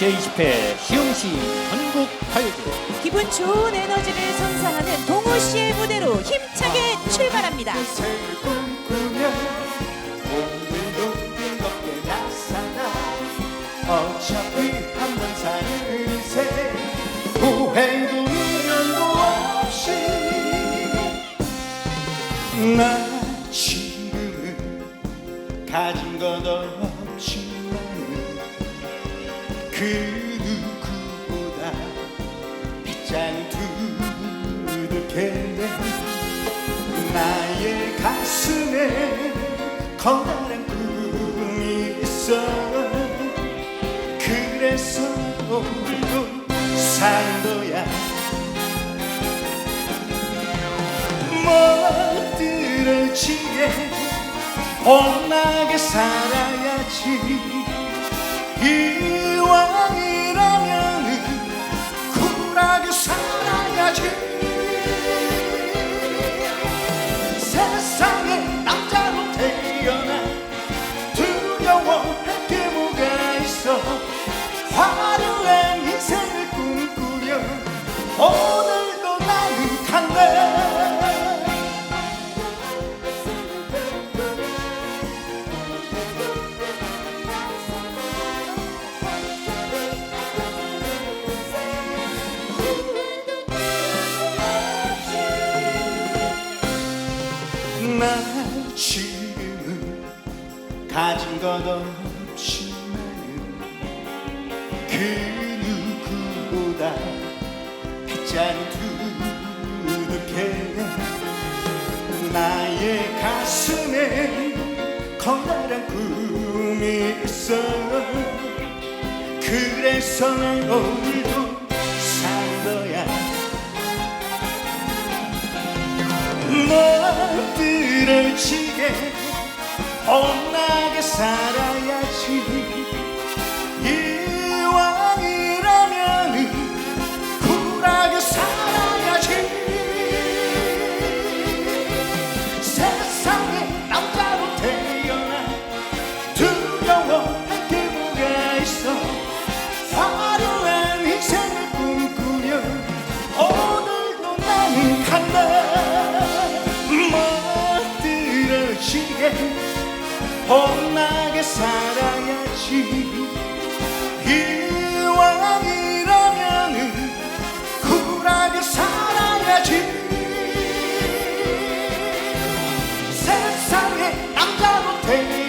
제20회 시흥시 전국 가요제 기분 좋은 에너지를 선사하는 동호 씨의 무대로 힘차게 출발합니다. 꿈꾸며 오늘도 어차피 한번 사는 인생 후회도 미련도 없이 나 지금 가진 것 없지만 그 누구보다 빗장이 두둑해 나의 가슴에 커다란 꿈이 있어. 그래서 오늘도 사는 거야. 멋들어지게 뻔하게 살아야지 이왕 가진 것 없지만 그 누구보다 빗장이 두둑해 나의 가슴에 커다란 꿈이 있어. 그래서 난 오늘도 산 거야 멋들어지 게 뻔하게 살아야지 혼나게 살아야지. 이왕이라면은 쿨하게 살아야지. 세상에 남자 못해